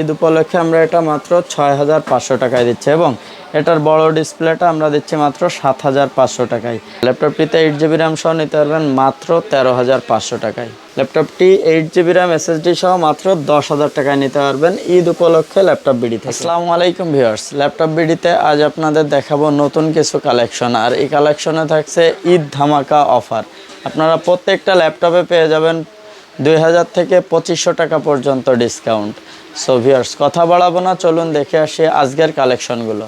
ঈদ উপলক্ষে আমরা এটা মাত্র ছয় হাজার পাঁচশো টাকায় দিচ্ছি এবং এটার বড় ডিসপ্লেটা আমরা দিচ্ছি মাত্র সাত হাজার পাঁচশো টাকায়। ল্যাপটপটিতে এইট জিবি র্যাম সহ নিতে পারবেন মাত্র তেরো হাজার পাঁচশো টাকায়। ল্যাপটপটি এইট জিবি র্যাম এসএসডি সহ মাত্র দশ হাজার টাকায় নিতে পারবেন ঈদ উপলক্ষে ল্যাপটপ বিডিতে। আসসালামু আলাইকুম ভিউয়ার্স, ল্যাপটপ বিডিতে আজ আপনাদের দেখাবো নতুন কিছু কালেকশন, আর এই কালেকশনে থাকছে ঈদ ধামাকা অফার। আপনারা প্রত্যেকটা ল্যাপটপে পেয়ে যাবেন দুই হাজার থেকে পঁচিশশো টাকা পর্যন্ত ডিসকাউন্ট সো ভিয়ার্স কথা বাড়াবো না, চলুন দেখে আসি আজকের কালেকশনগুলো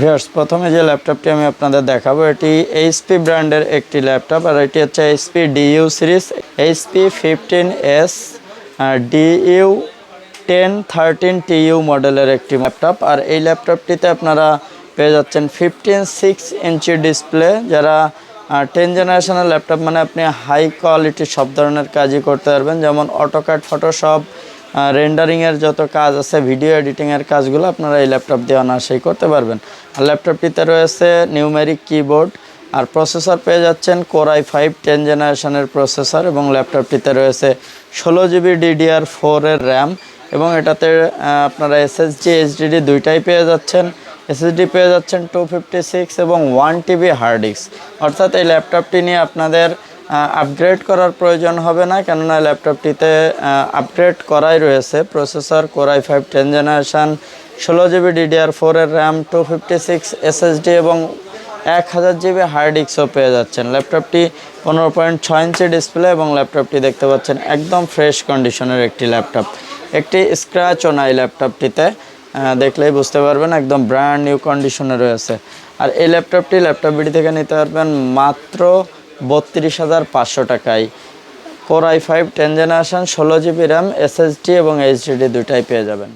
ভিয়ার্স প্রথমে যে ল্যাপটপটি আমি আপনাদের দেখাবো, এটি এইচপি ব্র্যান্ডের একটি ল্যাপটপ আর এটি হচ্ছে HP DU series HP fifteen S DU ten thirteen TU মডেলের একটি ল্যাপটপ আর এই ল্যাপটপটিতে আপনারা পেয়ে যাচ্ছেন ফিফটিন সিক্স ইঞ্চি ডিসপ্লে যারা টেন জেনারেশনের ল্যাপটপ মানে আপনি হাই কোয়ালিটির সব ধরনের কাজই করতে পারবেন। যেমন অটোকাট ফটোশপ রেন্ডারিংয়ের যত কাজ আছে ভিডিও এডিটিংয়ের কাজগুলো আপনারা এই ল্যাপটপ দিয়ে অনায়াসেই করতে পারবেন। আর ল্যাপটপটিতে রয়েছে নিউমেরিক কিবোর্ড আর প্রসেসর পেয়ে যাচ্ছেন কোরাই ফাইভ টেন জেনারেশনের প্রসেসর এবং ল্যাপটপটিতে রয়েছে ষোলো জিবি ডিডিআর ফোরের র্যাম এবং এটাতে আপনারা এসএসডি এইচডিডি দুইটাই পেয়ে যাচ্ছেন। এসএসডি পেয়ে যাচ্ছেন টু ফিফটি সিক্স এবং ওয়ান টিবি হার্ড ডিস্ক অর্থাৎ এই ল্যাপটপটি নিয়ে আপনাদের আপগ্রেড করার প্রয়োজন হবে না, কেননা ল্যাপটপটিতে আপগ্রেড করাই রয়েছে। Processor core i five ten generation ষোলো জিবি ডিডিআর ফোরের RAM two fifty six SSD এবং এক হাজার জিবি হার্ড ডিস্কও পেয়ে যাচ্ছেন। ল্যাপটপটি পনেরো পয়েন্ট ছয় ইঞ্চি ডিসপ্লে এবং ল্যাপটপটি দেখতে পাচ্ছেন একদম ফ্রেশ কন্ডিশনের একটি ল্যাপটপ। একটি স্ক্র্যাচও নাই ল্যাপটপটিতে। দেখলেই বুঝতে পারবেন, একদম ব্র্যান্ড নিউ কন্ডিশনে রয়েছে। আর এই ল্যাপটপটি ল্যাপটপ বিডি থেকে নিতে পারবেন মাত্র বত্রিশ হাজার পাঁচশো টাকায়। Core i five ten generation ষোলো জিবি র্যাম এসএসডি এবং এইচডিডি দুটাই পেয়ে যাবেন।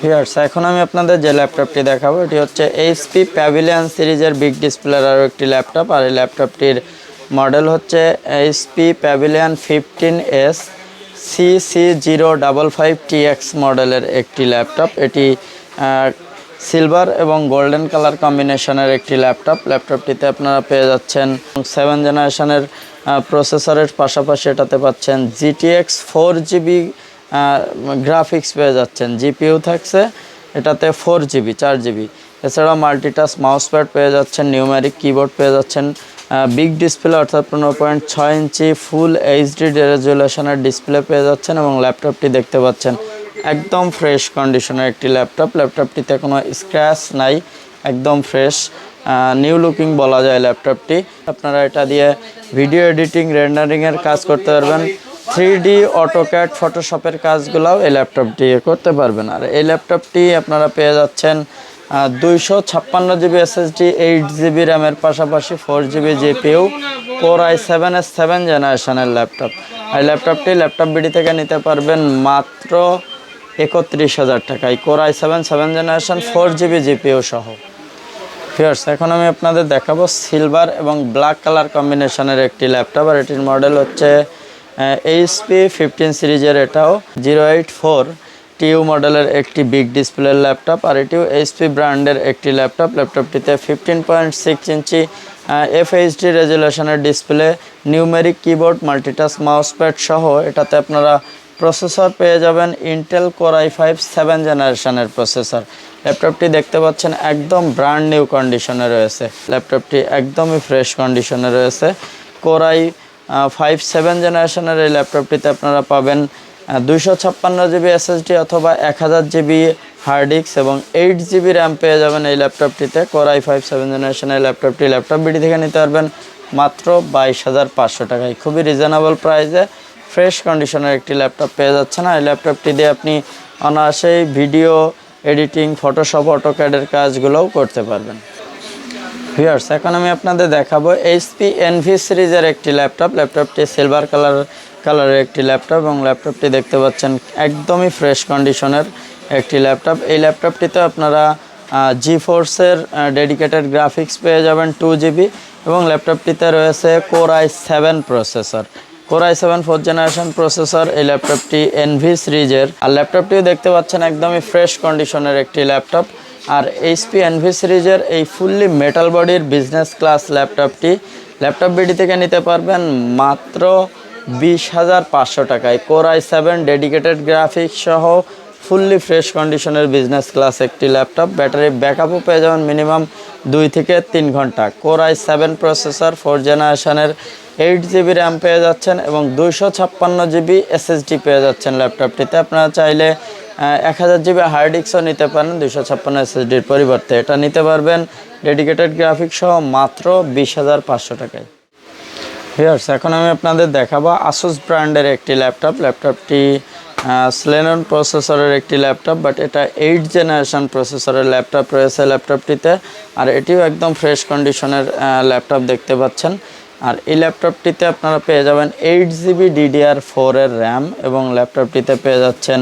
ভিউয়ার্স এখন আমি আপনাদের যে ল্যাপটপটি দেখাবো, এটি হচ্ছে এইচপি প্যাভিলিয়ান সিরিজের বিগ ডিসপ্লের আরও একটি ল্যাপটপ। আর এই ল্যাপটপটির মডেল হচ্ছে HP Pavilion fifteen S C C zero double five TX মডেলের একটি ল্যাপটপ এটি সিলভার এবং গোল্ডেন কালার কম্বিনেশনের একটি ল্যাপটপ ল্যাপটপটিতে আপনারা পেয়ে যাচ্ছেন সেভেন জেনারেশনের প্রসেসরের পাশাপাশি এটাতে পাচ্ছেন জিটিএক্স ফোর জিবি গ্রাফিক্স পেয়ে যাচ্ছেন। জিপিইউ থাকছে, এটাতে ফোর জিবি চার জিবি এছাড়াও মাল্টিটাস মাউস প্যাড পেয়ে যাচ্ছেন নিউম্যারিক কিবোর্ড পেয়ে যাচ্ছেন বিগ ডিসপ্লে অর্থাৎ পনেরো পয়েন্ট ছয় ইঞ্চি ফুল এইচডি রেজুলেশনের ডিসপ্লে পেয়ে যাচ্ছেন এবং ল্যাপটপটি দেখতে পাচ্ছেন। একদম ফ্রেশ কন্ডিশনের একটি ল্যাপটপ ল্যাপটপটিতে কোনো স্ক্র্যাচ নাই, একদম ফ্রেশ নিউ লুকিং বলা যায় ল্যাপটপটি আপনারা এটা দিয়ে ভিডিও এডিটিং রেন্ডারিংয়ের কাজ করতে পারবেন। থ্রি ডি অটোক্যাট ফটোশপের কাজগুলোও এই ল্যাপটপ দিয়ে করতে পারবেন। আর এই ল্যাপটপটি আপনারা পেয়ে যাচ্ছেন দুইশো ছাপ্পান্ন জিবি এসএসডি এইট জিবি র্যামের পাশাপাশি four GB GPU core i seven S seven জেনারেশনের ল্যাপটপ এই ল্যাপটপটি ল্যাপটপ বিডি থেকে নিতে পারবেন মাত্র একত্রিশ হাজার টাকায়। Core i seven seven generation four GB GPU সহ। ফিয়ার্স এখন আমি আপনাদের দেখাবো সিলভার এবং ব্ল্যাক কালার কম্বিনেশনের একটি ল্যাপটপ আর এটির মডেল হচ্ছে এইচপি ফিফটিন সিরিজের এটাও জিরো এইট ফোর টিউ মডেলের একটি বিগ ডিসপ্লের ল্যাপটপ আর এটিও এইচপি ব্র্যান্ডের একটি laptop. ল্যাপটপটিতে fifteen point six inch FHD রেজুলেশনের display, numeric keyboard multitouch mouse pad সহ। এটাতে আপনারা প্রসেসর পেয়ে যাবেন Intel core i five seven জেনারেশনের প্রসেসর। ল্যাপটপটি দেখতে পাচ্ছেন একদম ব্র্যান্ড নিউ কন্ডিশনে রয়েছে। ল্যাপটপটি একদমই ফ্রেশ কন্ডিশনে রয়েছে। কোর আই ফাইভ সেভেন জেনারেশনের এই ল্যাপটপটিতে আপনারা পাবেন দুইশো ছাপ্পান্ন জিবি এসএসডি অথবা এক হাজার জিবি হার্ড ডিস্ক এবং এইট জিবি র্যাম পেয়ে যাবেন এই ল্যাপটপটিতে কোর আই ফাইভ সেভেন জেনারেশনের ল্যাপটপটি ল্যাপটপ বিডি থেকে নিতে পারবেন মাত্র বাইশ হাজার পাঁচশো টাকায়। খুবই রিজনেবল প্রাইসে ফ্রেশ কন্ডিশনের একটি ল্যাপটপ পেয়ে যাচ্ছে না এই ল্যাপটপটি দিয়ে আপনি অনায়াসেই ভিডিও এডিটিং ফটোশপ অটোক্যাডের কাজগুলোও করতে পারবেন। ভিউয়ার্স এখন আমি আপনাদের দেখাবো এইচপি এনভি সিরিজের একটি ল্যাপটপ ল্যাপটপটি সিলভার কালার কালারের একটি ল্যাপটপ এবং ল্যাপটপটি দেখতে পাচ্ছেন একদমই ফ্রেশ কন্ডিশনের একটি ল্যাপটপ। এই ল্যাপটপটিতে আপনারা জি ফোর্সের ডেডিকেটেড গ্রাফিক্স পেয়ে যাবেন টু জিবি এবং ল্যাপটপটিতে রয়েছে core i seven processor core i seven fourth generation processor এই ল্যাপটপটি এনভি সিরিজের আর ল্যাপটপটিও দেখতে পাচ্ছেন একদমই ফ্রেশ কন্ডিশনের একটি ল্যাপটপ। আর এইচপি এনভি সিরিজের এই ফুললি মেটাল বডির বিজনেস ক্লাস ল্যাপটপটি। ল্যাপটপ বিডি থেকে নিতে পারবেন মাত্র বিশ হাজার পাঁচশো টাকায় core i seven dedicated graphics সহ ফুললি ফ্রেশ কন্ডিশনের বিজনেস ক্লাস একটি ল্যাপটপ। ব্যাটারি ব্যাকআপও পেয়ে যাবেন মিনিমাম দুই থেকে তিন ঘণ্টা। Core i seven processor four জেনারেশনের এইট জিবি র্যাম পেয়ে যাচ্ছেন এবং দুইশো ছাপ্পান্ন জিবি এসএসডি পেয়ে যাচ্ছেন ল্যাপটপটিতে। আপনারা চাইলে এক হাজার জিবি হার্ড ডিস্কও নিতে পারেন, দুইশো ছাপ্পান্ন এসএসডির পরিবর্তে। এটা নিতে পারবেন ডেডিকেটেড গ্রাফিক্স সহ মাত্র বিশ হাজার পাঁচশো টাকায়। ভিউয়ার্স এখন আমি আপনাদের দেখাবো আসুস ব্র্যান্ডের একটি ল্যাপটপ ল্যাপটপটি স্লেনন প্রসেসরের একটি ল্যাপটপ বাট এটা এইট জেনারেশন প্রসেসরের ল্যাপটপ রয়েছে ল্যাপটপটিতে আর এটিও একদম ফ্রেশ কন্ডিশনের ল্যাপটপ দেখতে পাচ্ছেন। আর এই ল্যাপটপটিতে আপনারা পেয়ে যাবেন এইট জিবি ডিডিআর ফোরের র্যাম এবং ল্যাপটপটিতে পেয়ে যাচ্ছেন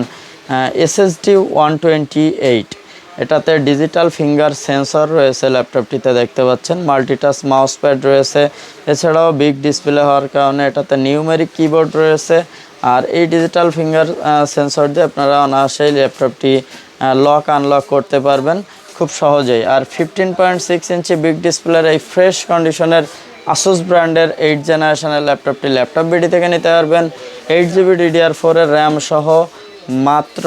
এসএসডি ওয়ান টোয়েন্টি এইট এটাতে ডিজিটাল ফিঙ্গার সেন্সর রয়েছে ল্যাপটপটিতে দেখতে পাচ্ছেন মাল্টিটাস মাউস প্যাড রয়েছে, এছাড়াও বিগ ডিসপ্লে হওয়ার কারণে এটাতে নিউমেরিক কিবোর্ড রয়েছে, আর এই ডিজিটাল ফিঙ্গার সেন্সর দিয়ে আপনারা অনায়াসেই ল্যাপটপটি লক আনলক করতে পারবেন খুব সহজেই। আর fifteen point six inch big ডিসপ্লের এই ফ্রেশ কন্ডিশনের আসুস ব্র্যান্ডের এইট জেনারেশনের ল্যাপটপটি ল্যাপটপ বিডি থেকে নিতে পারবেন এইট জিবি ডিডিআর ফোরের র্যাম সহ মাত্র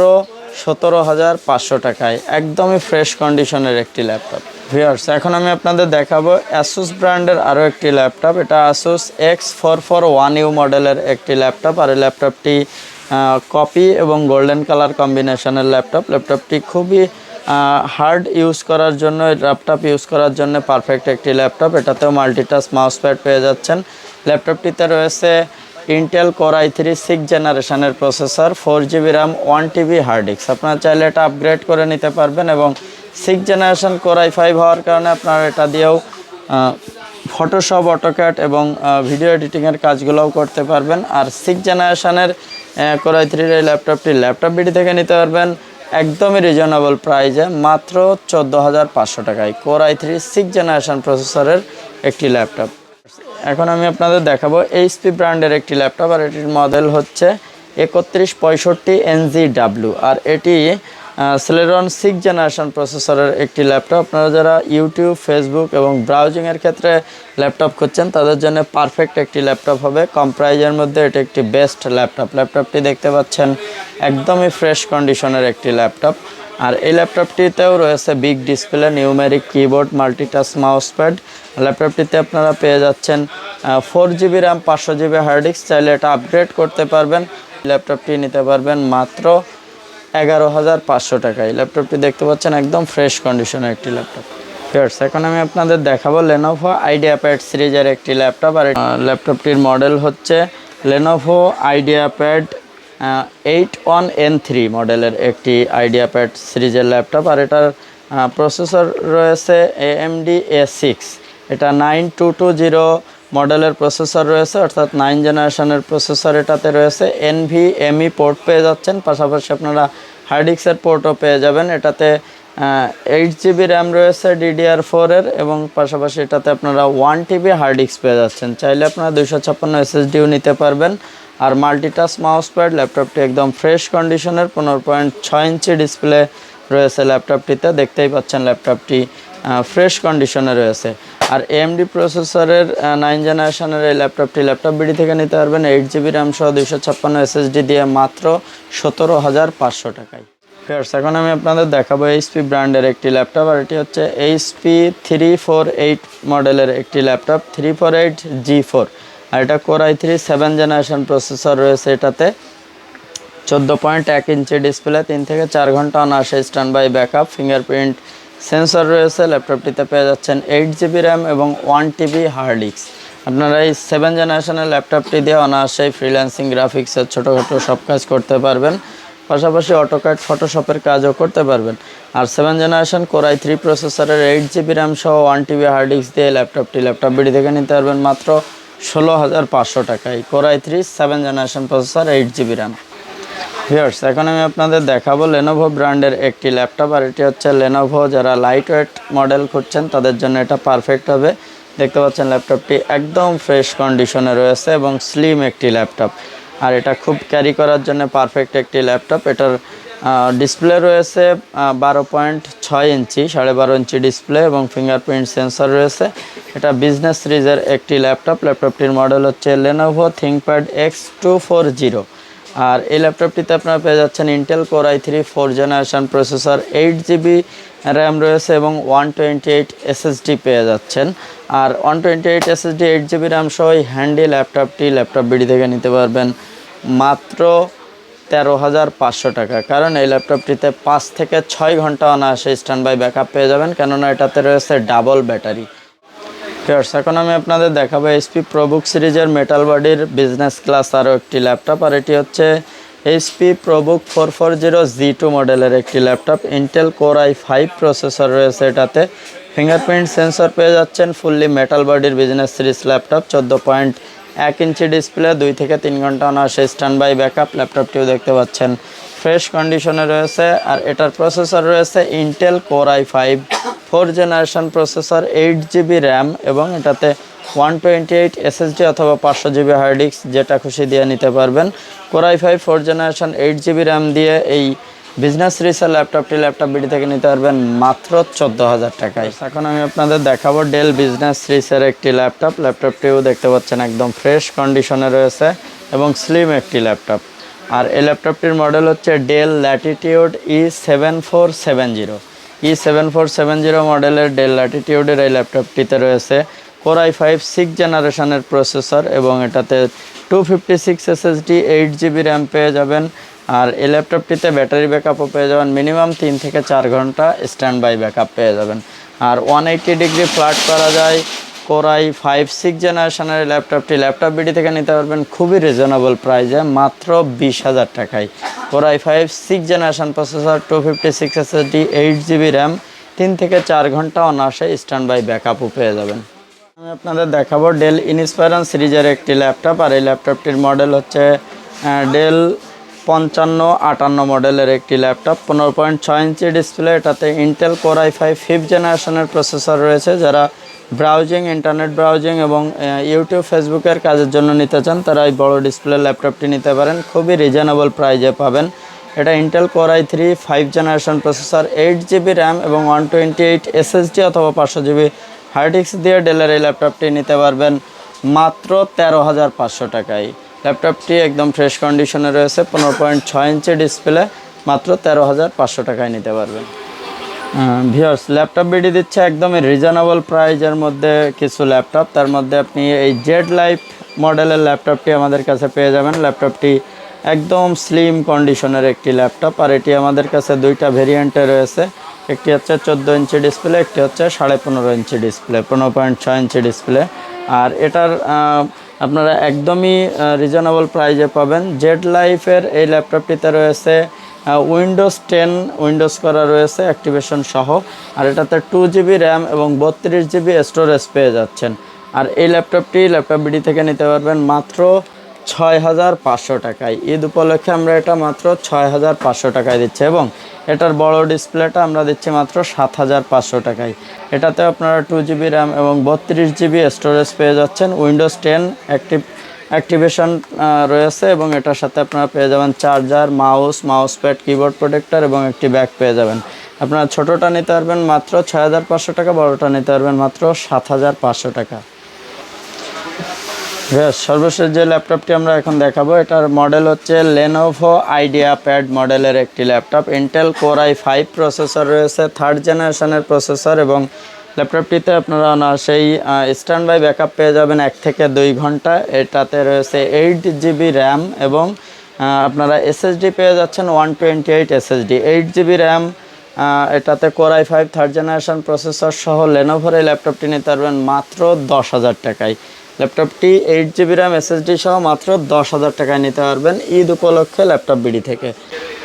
সতেরো হাজার পাঁচশো টাকায় একদমই ফ্রেশ কন্ডিশনের একটি ল্যাপটপ ভিউয়ার্স এখন আমি আপনাদের দেখাবো অ্যাসুস ব্র্যান্ডের আরও একটি ল্যাপটপ এটা Asus X four four one U মডেলের একটি ল্যাপটপ আর এই ল্যাপটপটি কপি এবং গোল্ডেন কালার কম্বিনেশনের ল্যাপটপ ল্যাপটপটি খুবই হার্ড ইউজ করার জন্য ল্যাপটপ ইউজ করার জন্য পারফেক্ট একটি ল্যাপটপ এটাতেও মাল্টিটাচ মাউস প্যাড পেয়ে যাচ্ছেন। ল্যাপটপটিতে রয়েছে Intel core i three six জেনারেশনের processor four GB RAM one TB hard disk আপনারা চাইলে এটা আপগ্রেড করে নিতে পারবেন এবং six generation core i five হওয়ার কারণে আপনারা এটা দিয়েও ফটোশপ অটোক্যাট এবং ভিডিও এডিটিংয়ের কাজগুলোও করতে পারবেন। আর সিক্স জেনারেশনের কোর আই থ্রির এই ল্যাপটপটি ল্যাপটপ বিডি থেকে নিতে পারবেন একদমই রিজনেবল প্রাইজে মাত্র চোদ্দ হাজার পাঁচশো টাকায়। Core i three six generation প্রসেসরের একটি ল্যাপটপ এখন আমি আপনাদের দেখাবো এইচপি ব্র্যান্ডের একটি ল্যাপটপ, আর এটির মডেল হচ্ছে একত্রিশ পঁয়ষট্টি এনজি ডাব্লিউ আর এটি সেলেরন সিক্স জেনারেশন প্রসেসরের একটি ল্যাপটপ। আপনারা যারা ইউটিউব ফেসবুক এবং ব্রাউজিংয়ের ক্ষেত্রে ল্যাপটপ খুঁজছেন, তাদের জন্য পারফেক্ট একটি ল্যাপটপ হবে। কম প্রাইজের মধ্যে এটি একটি বেস্ট ল্যাপটপ। ল্যাপটপটি দেখতে পাচ্ছেন একদমই ফ্রেশ কন্ডিশনের একটি ল্যাপটপ। আর এই ল্যাপটপটিতেও রয়েছে big display, numeric keyboard multitouch mouse pad ল্যাপটপটিতে আপনারা পেয়ে যাচ্ছেন ফোর জিবি র্যাম পাঁচশো জিবি হার্ড ডিস্ক চাইলে এটা আপগ্রেড করতে পারবেন। ল্যাপটপটি নিতে পারবেন মাত্র এগারো হাজার পাঁচশো টাকায় ল্যাপটপটি দেখতে পাচ্ছেন একদম ফ্রেশ কন্ডিশনের একটি ল্যাপটপ। ফিয়ার্স এখন আমি আপনাদের দেখাবো লেনোভো আইডিয়া প্যাড সিরিজের একটি ল্যাপটপ। আর ল্যাপটপটির মডেল হচ্ছে Lenovo IdeaPad eight one N three মডেলের একটি আইডিয়া প্যাড সিরিজের ল্যাপটপ আর এটার প্রসেসর রয়েছে এএমডি এ সিক্স এটা নাইন টু টু জিরো মডেলের প্রসেসর রয়েছে, অর্থাৎ নাইন জেনারেশনের প্রসেসর এটাতে রয়েছে। এনভি এমই পোর্ট পেয়ে যাচ্ছেন, পাশাপাশি আপনারা হার্ড ডিস্কের পোর্টও পেয়ে যাবেন। এটাতে এইট জিবি র্যাম রয়েছে ডিডিআর ফোরের এবং পাশাপাশি এটাতে আপনারা ওয়ান টিবি হার্ড ডিস্ক পেয়ে যাচ্ছেন। চাইলে আপনারা দুশো ছাপ্পান্ন এসএসডিও নিতে পারবেন। আর মাল্টিটাচ মাউস প্যাড ল্যাপটপটি একদম ফ্রেশ কন্ডিশনের পনেরো পয়েন্ট ছয় ইঞ্চি ডিসপ্লে রয়েছে ল্যাপটপটিতে দেখতেই পাচ্ছেন ল্যাপটপটি ফ্রেশ কন্ডিশনে রয়েছে। আর এমডি প্রসেসরের নাইন জেনারেশনের এই ল্যাপটপটি ল্যাপটপ বিডি থেকে নিতে পারবেন। এইট জিবি র্যাম সহ দুইশো ছাপ্পান্ন এসএসডি দিয়ে মাত্র সতেরো হাজার পাঁচশো টাকায়। ফিয়ার্স এখন আমি আপনাদের দেখাবো এইচপি ব্র্যান্ডের একটি ল্যাপটপ আর এটি হচ্ছে এইচপি থ্রি ফোর এইট মডেলের একটি laptop three four eight G four আর এটা core i three seven generation processor রয়েছে এটাতে। চোদ্দ পয়েন্ট এক ইঞ্চি ডিসপ্লে তিন থেকে চার ঘণ্টা অনায়াসে stand by backup fingerprint sensor রয়েছে ল্যাপটপটিতে পেয়ে যাচ্ছেন এইট জিবি র্যাম এবং ওয়ান টিবি হার্ড ডিস্ক আপনারা এই সেভেন জেনারেশনের ল্যাপটপটি দিয়ে অনায়াসেই ফ্রিল্যান্সিং গ্রাফিক্সের ছোটোখাটো সব কাজ করতে পারবেন। পাশাপাশি অটোক্যাড ফটোশপের কাজও করতে পারবেন। আর seven generation core i three প্রসেসরের এইট জিবি র্যাম সহ ওয়ান টিবি হার্ড ডিস্ক দিয়ে ল্যাপটপটি ল্যাপটপ বিডি থেকে নিতে পারবেন। মাত্র ষোলো হাজার পাঁচশো টাকায় core i three seven generation processor eight GB RAM viewers এখন আমি আপনাদের দেখাবো লেনোভো ব্র্যান্ডের একটি ল্যাপটপ আর এটি হচ্ছে লেনোভো যারা লাইট ওয়েট মডেল খুঁজছেন, তাদের জন্য এটা পারফেক্ট হবে। দেখতে পাচ্ছেন ল্যাপটপটি একদম ফ্রেশ কন্ডিশনে রয়েছে এবং স্লিম একটি ল্যাপটপ আর এটা খুব ক্যারি করার জন্য পারফেক্ট একটি ল্যাপটপ এটার ডিসপ্লে রয়েছে বারো পয়েন্ট ছয় ইঞ্চি, সাড়ে বারো ইঞ্চি ডিসপ্লে এবং ফিঙ্গারপ্রিন্ট সেন্সর রয়েছে। এটা বিজনেস সিরিজের একটি ল্যাপটপ ল্যাপটপটির মডেল হচ্ছে Lenovo ThinkPad X two four zero আর এই ল্যাপটপটিতে আপনারা পেয়ে যাচ্ছেন Intel core i three four generation processor eight GB RAM রয়েছে এবং ওয়ান টোয়েন্টি এইট এসএসডি পেয়ে যাচ্ছেন। আর one twenty eight SSD eight GB RAM সহ এই হ্যান্ডি ল্যাপটপটি ল্যাপটপ বিডি থেকে নিতে পারবেন। মাত্র তেরো হাজার পাঁচশো টাকা। কারণ এই ল্যাপটপটিতে পাঁচ থেকে ছয় ঘণ্টা অনায়াসে স্ট্যান্ড বাই ব্যাকআপ পেয়ে যাবেন, কেননা এটাতে রয়েছে ডাবল ব্যাটারি ফিয়ার্স এখন আমি আপনাদের দেখাবো এইচপি প্রবুক সিরিজের মেটাল বডির বিজনেস ক্লাস আরও একটি ল্যাপটপ, আর এটি হচ্ছে HP ProBook four four zero G two মডেলের একটি laptop. Intel core i five processor রয়েছে এটাতে। ফিঙ্গারপ্রিন্ট সেন্সর পেয়ে যাচ্ছেন ফুললি মেটাল বডির বিজনেস সিরিজ ল্যাপটপ, চোদ্দ পয়েন্ট এক ইঞ্চি ডিসপ্লে দুই থেকে তিন ঘণ্টা অনায়াসে স্ট্যান্ড বাই ব্যাকআপ ল্যাপটপটিও দেখতে পাচ্ছেন। ফ্রেশ কন্ডিশনে রয়েছে, আর এটার প্রসেসর রয়েছে Intel core i five four generation processor eight GB RAM এবং এটাতে ওয়ান টোয়েন্টি এইট এসএসডি অথবা পাঁচশো জিবি হার্ড ডিস্ক যেটা খুশি দিয়ে নিতে পারবেন। Core i five four generation eight GB RAM দিয়ে এই বিজনেস রিসেল ল্যাপটপটি ল্যাপটপ বিডি থেকে নিতে পারবেন মাত্র চোদ্দ হাজার টাকায় এখন আমি আপনাদের দেখাবো ডেল বিজনেস সিরিজের একটি ল্যাপটপ ল্যাপটপটিও দেখতে পাচ্ছেন একদম ফ্রেশ কন্ডিশনে রয়েছে এবং স্লিম একটি ল্যাপটপ আর এই ল্যাপটপটির মডেল হচ্ছে Dell Latitude E seven four seven zero E seven four seven zero মডেলের ডেল ল্যাটিটিউডের এই ল্যাপটপটিতে রয়েছে কোর আই ফাইভ সিক্স জেনারেশনের প্রসেসর এবং এটাতে two fifty six SSD eight GB RAM পেয়ে যাবেন। আর এই ল্যাপটপটিতে ব্যাটারি ব্যাকআপও পেয়ে যাবেন। মিনিমাম তিন থেকে চার ঘণ্টা স্ট্যান্ড বাই ব্যাকআপ পেয়ে যাবেন। আর ওয়ান এইট্টি ডিগ্রি ফ্ল্যাট করা যায়। কোরাই ফাইভ সিক্স জেনারেশনের ল্যাপটপটি ল্যাপটপ বিডি থেকে নিতে পারবেন খুবই রিজনেবল প্রাইসে মাত্র বিশ হাজার টাকায়। Core i five six generation processor two fifty six SSD eight GB RAM তিন থেকে চার ঘণ্টা অনায়াসে স্ট্যান্ড বাই ব্যাকআপও পেয়ে যাবেন। আমি আপনাদের দেখাবো ডেল ইনস্পায়রন সিরিজের একটি ল্যাপটপ আর এই ল্যাপটপটির মডেল হচ্ছে ডেল পঞ্চান্ন, আটান্ন মডেলের একটি ল্যাপটপ, পনেরো পয়েন্ট ছয় ইঞ্চি ডিসপ্লে, এটাতে Intel core i five fifth জেনারেশনের প্রসেসর রয়েছে। যারা ব্রাউজিং ইন্টারনেট ব্রাউজিং এবং ইউটিউব ফেসবুকের কাজের জন্য নিতে চান, তারা এই বড় ডিসপ্লে ল্যাপটপটি নিতে পারেন। খুবই রিজনেবল প্রাইজে পাবেন। এটা Intel core i three five generation processor eight GB RAM এবং ওয়ান টোয়েন্টি এইট এসএসডি অথবা পাঁচশো জিবি হার্ড ডিস্ক দিয়ে ডেলের এই ল্যাপটপটি নিতে পারবেন। মাত্র তেরো হাজার পাঁচশো টাকায়। ল্যাপটপটি একদম ফ্রেশ কন্ডিশনে রয়েছে, পনেরো পয়েন্ট ছয় ইঞ্চি ডিসপ্লে মাত্র তেরো হাজার পাঁচশো টাকায় নিতে পারবেন। ভিওর্স ল্যাপটপ বিডি দিচ্ছে একদমই রিজনেবল প্রাইজের মধ্যে কিছু ল্যাপটপ। তার মধ্যে আপনি এই জেড লাইফ মডেলের ল্যাপটপটি আমাদের কাছে পেয়ে যাবেন। ল্যাপটপটি একদম স্লিম কন্ডিশনের একটি ল্যাপটপ। আর এটি আমাদের কাছে দুইটা ভেরিয়েন্টে রয়েছে। একটি হচ্ছে চোদ্দ ইঞ্চি ডিসপ্লে একটি হচ্ছে সাড়ে পনেরো ইঞ্চি ডিসপ্লে পনেরো পয়েন্ট ছয় ইঞ্চি ডিসপ্লে আর এটার আপনারা একদমই রিজনেবল প্রাইজে পাবেন। জেড লাইফের এই ল্যাপটপটিতে রয়েছে উইন্ডোজ টেন উইন্ডোজ করা রয়েছে অ্যাক্টিভেশন সহ। আর এটাতে টু জিবি র্যাম এবং বত্রিশ জিবি স্টোরেজ পেয়ে যাচ্ছেন। আর এই ল্যাপটপটি ল্যাপটপ বিডি থেকে নিতে পারবেন মাত্র ছয় হাজার পাঁচশো টাকায়। ঈদ উপলক্ষে আমরা এটা মাত্র ছয় হাজার পাঁচশো টাকায় দিচ্ছি এবং এটার বড় ডিসপ্লেটা আমরা দিচ্ছি মাত্র সাত হাজার পাঁচশো টাকায়। এটাতে আপনারা টু জিবি র্যাম এবং বত্রিশ জিবি স্টোরেজ পেয়ে যাচ্ছেন। উইন্ডোজ টেন অ্যাক্টিভ অ্যাক্টিভেশন রয়েছে এবং এটার সাথে আপনারা পেয়ে যাবেন charger mouse mouse pad keyboard protector এবং একটি ব্যাগ পেয়ে যাবেন। আপনারা ছোটোটা নিতে পারবেন মাত্র ছয় হাজার পাঁচশো টাকা, বড়োটা নিতে পারবেন মাত্র সাত হাজার পাঁচশো টাকা। বেশ সর্বশেষ যে ল্যাপটপটি আমরা এখন দেখাবো, এটার মডেল হচ্ছে লেনোভো আইডিয়া প্যাড মডেলের একটি laptop Intel core i five processor রয়েছে থার্ড জেনারেশনের প্রসেসর এবং ল্যাপটপটিতে আপনারা না, সেই স্ট্যান্ড বাই ব্যাকআপ পেয়ে যাবেন এক থেকে দুই ঘণ্টা। এটাতে রয়েছে এইট জিবি র্যাম এবং আপনারা এসএসডি পেয়ে যাচ্ছেন one twenty eight SSD eight GB RAM এটাতে core i five third generation processor সহ লেনোভোর এই ল্যাপটপটি নিতে পারবেন মাত্র দশ হাজার টাকায়। ল্যাপটপটি এইট জিবি র্যাম এসএসডি সহ মাত্র দশ হাজার টাকায় নিতে পারবেন ঈদ উপলক্ষে ল্যাপটপ বিডি থেকে।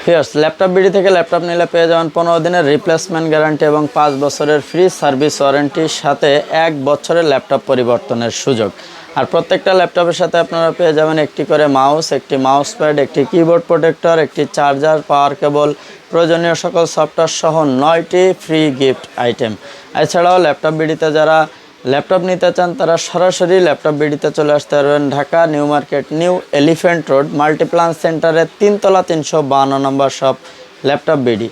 ফিয়ার্স ল্যাপটপ বিডি থেকে ল্যাপটপ নিলে পেয়ে যাবেন পনেরো দিনের রিপ্লেসমেন্ট গ্যারান্টি এবং পাঁচ বছরের ফ্রি সার্ভিস ওয়ারেন্টির সাথে এক বছরের ল্যাপটপ পরিবর্তনের সুযোগ। আর প্রত্যেকটা ল্যাপটপের সাথে আপনারা পেয়ে যাবেন একটি করে মাউস একটি মাউস প্যাড একটি কিবোর্ড প্রোটেক্টর একটি চার্জার পাওয়ার কেবল প্রয়োজনীয় সকল সফটওয়্যার সহ নয়টি ফ্রি গিফট আইটেম এছাড়াও ল্যাপটপ বিডিতে যারা ল্যাপটপ নিতে চান তারা সরাসরি ল্যাপটপ বিডিতে চলে আসতে পারবেন। Dhaka, New Market, New Elephant Road Multiplan সেন্টারের তিনতলা তিনশো বাহান্ন নম্বর শপ, ল্যাপটপ বিডি।